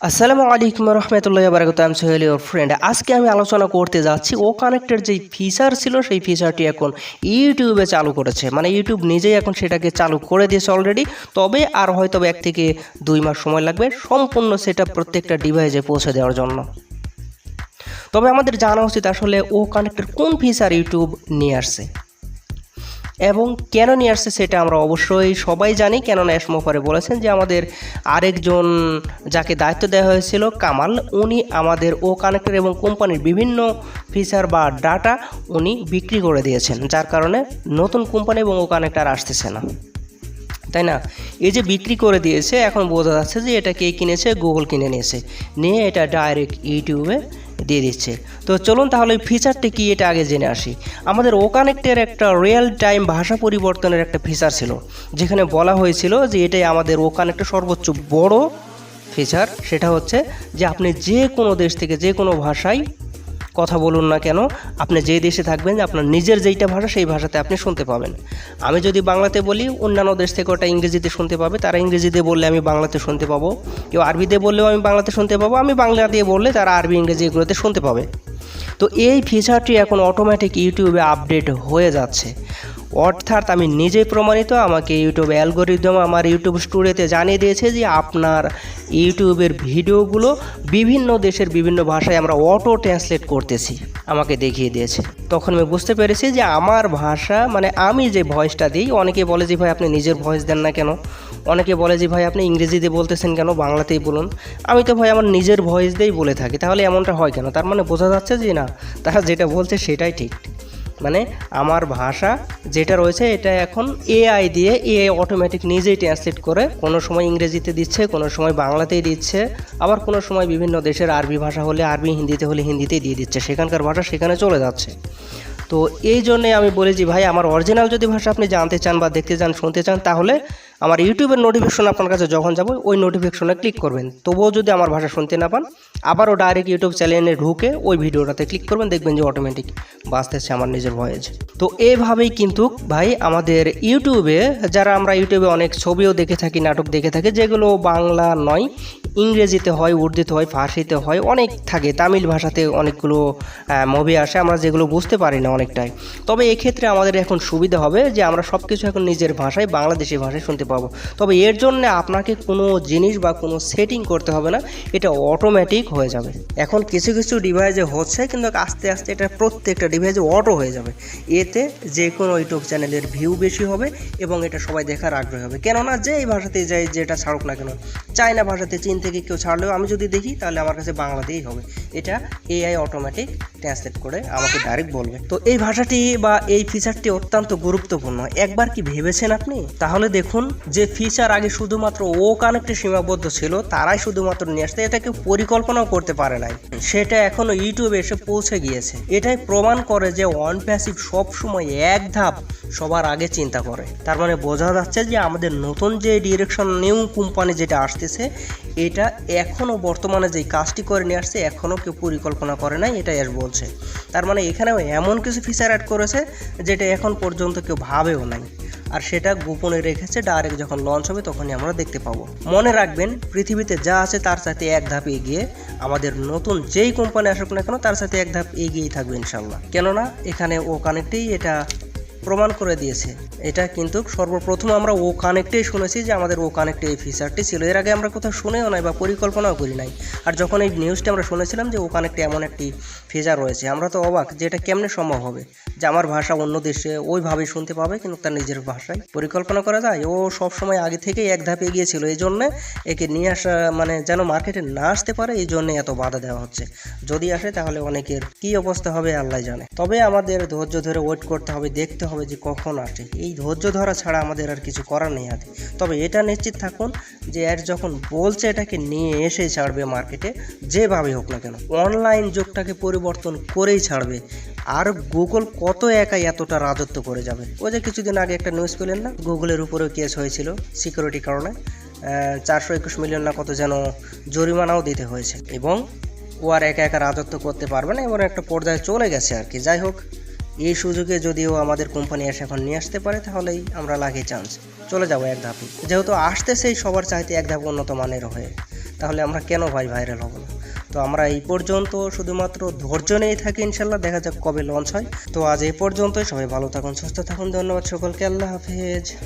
আসসালামু আলাইকুম রহমতুল্লাহ বারাকাত আমি সোহেল ইউর ফ্রেন্ড আজকে আমি আলোচনা করতে যাচ্ছি ও কানেক্টের যেই ফিচার ছিল, সেই ফিচারটি এখন ইউটিউবে চালু করেছে। মানে ইউটিউব নিজেই এখন সেটাকে চালু করে দিয়েছে অলরেডি তবে আর হয়তো এক থেকে দুই মাস সময় লাগবে সম্পূর্ণ সেটা প্রত্যেকটা ডিভাইসে পৌঁছে দেওয়ার জন্য। তবে আমাদের জানা উচিত আসলে ও কানেক্টের কোন ফিচার ইউটিউব নিয়ে আসছে। এবং কেন নিয়ে আসছে সেটা আমরা অবশ্যই সবাই জানি। কেননা এসমো পরে বলেছেন যে আমাদের আরেকজন যাকে দায়িত্ব দেওয়া হয়েছিল, কামাল, উনি আমাদের ও কানেক্টর এবং কোম্পানির বিভিন্ন ফিচার বা ডাটা উনি বিক্রি করে দিয়েছেন, যার কারণে নতুন কোম্পানি এবং ও কানেক্টার আসতেছে না। তাই না? এই যে বিক্রি করে দিয়েছে, এখন বোঝা যাচ্ছে যে এটা কে কিনেছে? গুগল কিনে নিয়েছে। নিয়ে এটা ডাইরেক্ট ইউটিউবে দিয়ে দিচ্ছে। তো চলুন তাহলে ওই ফিচারটি কী, এটা আগে জেনে আসি। আমাদের ওকানেক্টের কানেক্টের একটা রিয়েল টাইম ভাষা পরিবর্তনের একটা ফিচার ছিল, যেখানে বলা হয়েছিল যে এটাই আমাদের ও কানেক্টের সর্বোচ্চ বড় ফিচার সেটা হচ্ছে যে আপনি যে কোনো দেশ থেকে যে কোনো ভাষায় কথা বলুন না কেন, আপনি যে দেশে থাকবেন আপনার নিজের যেইটা ভাষা, সেই ভাষাতে আপনি শুনতে পাবেন। আমি যদি বাংলাতে বলি, অন্যান্য দেশ থেকে ওটা ইংরেজিতে শুনতে পাবে। তারা ইংরেজিতে বললে আমি বাংলাতে শুনতে পাবো। কেউ আরবিতে বললেও আমি বাংলাতে শুনতে পাবো। আমি বাংলা দিয়ে বললে তারা আরবি, ইংরেজি এগুলোতে শুনতে পাবে। তো এই ফিচারটি এখন অটোমেটিক ইউটিউবে আপডেট হয়ে যাচ্ছে। অর্থাৎ আমি নিজেই প্রমাণিত, আমাকে ইউটিউব অ্যালগোরিদম আমার ইউটিউব স্টুডিওতে জানিয়ে দিয়েছে যে আপনার ইউটিউবের ভিডিওগুলো বিভিন্ন দেশের বিভিন্ন ভাষায় আমরা অটো ট্রান্সলেট করতেছি, আমাকে দেখিয়ে দিয়েছে। তখন আমি বুঝতে পেরেছি যে আমার ভাষা মানে আমি যে ভয়েসটা দিই, অনেকে বলে যে ভাই আপনি নিজের ভয়েস দেন না কেন? অনেকে বলে যে ভাই আপনি ইংরেজিতে বলতেছেন কেন, বাংলাতেই বলুন। আমি তো ভাই আমার নিজের ভয়েস দিয়েই বলে থাকি, তাহলে এমনটা হয় কেন? তার মানে বোঝা যাচ্ছে যে না, তারা যেটা বলছে সেটাই ঠিক। মানে আমার ভাষা যেটা রয়েছে এটা এখন এআই দিয়ে এআই অটোমেটিক নিজেই ট্রান্সলেট করে। কোনো সময় ইংরেজিতে দিচ্ছে, কোনো সময় বাংলাতেই দিচ্ছে, আবার কোনো সময় বিভিন্ন দেশের আরবি ভাষা হলে আরবি, হিন্দিতে হলে হিন্দিতেই দিয়ে দিচ্ছে। সেখানকার ভাষা সেখানে চলে যাচ্ছে। তো এই জন্যে আমি বলেছি ভাই, আমার অরিজিনাল যদি ভাষা আপনি জানতে চান বা দেখতে চান, শুনতে চান, তাহলে আমার ইউটিউবের নোটিফিকেশন আপনার কাছে যখন যাব, ওই নোটিফিকেশনে ক্লিক করবেন। তবুও যদি আমার ভাষা শুনতে না পান, আবারও ডাইরেক্ট ইউটিউব চ্যানেলে ঢুকে ওই ভিডিওটাতে ক্লিক করবেন, দেখবেন যে অটোমেটিক বাঁচতেছে আমার নিজের ভয়েজ তো এভাবেই কিন্তু ভাই আমাদের ইউটিউবে যারা আমরা ইউটিউবে অনেক ছবিও দেখে থাকি, নাটক দেখে থাকি, যেগুলো বাংলা নয়, ইংরেজিতে হয়, উর্দুতে হয়, ফার্সিতে হয়, অনেক থাকে, তামিল ভাষাতে অনেকগুলো মুভি আসে, আমরা যেগুলো বুঝতে পারি না অনেকটাই। তবে এক্ষেত্রে আমাদের এখন সুবিধা হবে যে আমরা সব কিছু এখন নিজের ভাষায়, বাংলাদেশি ভাষায় শুনতে পাবো। তবে এর জন্য আপনাকে কোনো জিনিস বা কোনো সেটিং করতে হবে না, এটা অটোমেটিক হয়ে যাবে। এখন কিছু কিছু ডিভাইসে হচ্ছে, কিন্তু আস্তে আস্তে এটা প্রত্যেকটা ডিভাইসে অটো হয়ে যাবে। এতে যে কোনো ইউটিউব চ্যানেলের ভিউ বেশি হবে এবং এটা সবাই দেখার আগ্রহী হবে। কেননা যে এই ভাষাতে যাই, যেটা ছাড়ুক না কেন, চায়না ভাষাতে, চীন থেকে কেউ ছাড়লেও আমি যদি দেখি, তাহলে আমার কাছে বাংলাতেই হবে। এটা এআই অটোমেটিক ট্রান্সলেট করে আমাকে ডাইরেক্ট বলবে। তো এই ভাষাটি বা এই ফিচারটি অত্যন্ত গুরুত্বপূর্ণ। একবার কি ভেবেছেন আপনি? তাহলে দেখুন। যে ফিচার আগে শুধুমাত্র ও কানেক্টে সীমাবদ্ধ ছিল, তারাই শুধুমাত্র নিয়ে আসতে এটা কেউ পরিকল্পনাও করতে পারে নাই। সেটা এখনও ইউটিউবে এসে পৌঁছে গিয়েছে। এটাই প্রমাণ করে যে ওয়ান প্যাসিভ সবসময় এক ধাপ সবার আগে চিন্তা করে। তার মানে বোঝা যাচ্ছে যে আমাদের নতুন যে ডিরেকশন নিউ কোম্পানি যেটা আসতেছে, এটা এখনও বর্তমানে যে কাজটি করে নিয়ে আসছে এখনও কেউ পরিকল্পনা করে নাই এটা এর বলছে। তার মানে এখানেও এমন কিছু ফিচার অ্যাড করেছে, যেটা এখন পর্যন্ত কেউ ভাবেও নাই। আর সেটা গোপনে রেখেছে ডাইরেক্ট যখন লঞ্চ হবে তখনই আমরা দেখতে পাবো। মনে রাখবেন, পৃথিবীতে যা আছে তার সাথে এক ধাপ এগিয়ে আমাদের নতুন যেই কোম্পানি আসুক না কেন তার সাথে এক ধাপ এগিয়েই থাকবে ইনশাল্লাহ কেননা এখানে ও কানেক্টেই এটা প্রমাণ করে দিয়েছে। এটা কিন্তু সর্বপ্রথম আমরা ও কানেক্টেই শুনেছি যে আমাদের ও কানেক্টে এই ফিচারটি ছিল। এর আগে আমরা কোথাও শুনেও নাই বা পরিকল্পনাও করি নাই। আর যখন এই নিউজটি আমরা শুনেছিলাম যে ও কানেক্টে এমন একটি ফিচার রয়েছে, আমরা তো অবাক যে এটা কেমনে সম্ভব হবে? যে আমার ভাষা অন্য দেশে ওইভাবে শুনতে পাবে, কিন্তু তার নিজের ভাষায় পরিকল্পনা করা যায়। ও সব সময় আগে থেকেই এক ধাপে এগিয়েছিল এই জন্যে একে নিয়ে আসা মানে যেন মার্কেটে না আসতে পারে, এই জন্যে এত বাধা দেওয়া হচ্ছে। যদি আসে তাহলে অনেকের কি অবস্থা হবে আল্লাহ জানে। তবে আমাদের ধৈর্য ধরে ওয়েট করতে হবে, দেখতে হবে যে কখন আসে। এই ধৈর্য ধরা ছাড়া আমাদের আর কিছু করার নেই হাতে তবে এটা নিশ্চিত থাকুন যে এর যখন বলছে এটাকে নিয়ে এসে ছাড়বে মার্কেটে যেভাবে হোক না কেন অনলাইন যুগটাকে পরিবর্তন করেই ছাড়বে। আর গুগল কত একাই এতটা রাজত্ব করে যাবে। ওই যে কিছুদিন আগে একটা নিউজ পেলেন না? গুগলের উপরেও কেস হয়েছিল সিকিউরিটি কারণে। চারশো একুশ মিলিয়ন না কত যেন জরিমানাও দিতে হয়েছে। এবং ও আর একা একা রাজত্ব করতে পারবে না এবং একটা পর্যায়ে চলে গেছে আর কি। যাই হোক এই সুযোগে যদিও আমাদের কোম্পানি এসে এখন নিয়ে আসতে পারে, তাহলেই আমরা লাগে চান্স চলে যাব এক ধাপে। যেহেতু আসতেছেই সবার চাইতে এক ধাপ উন্নত মানের হয়ে। তাহলে আমরা কেন ভাই ভাইরাল হব না? তো আমরা এই পর্যন্ত শুধুমাত্র ধৈর্য নিয়েই থাকি ইনশাল্লাহ, দেখা যাক কবে লঞ্চ হয়। তো আজ এই পর্যন্তই, সবাই ভালো থাকুন, সুস্থ থাকুন, ধন্যবাদ সকলকে, আল্লাহ হাফেজ।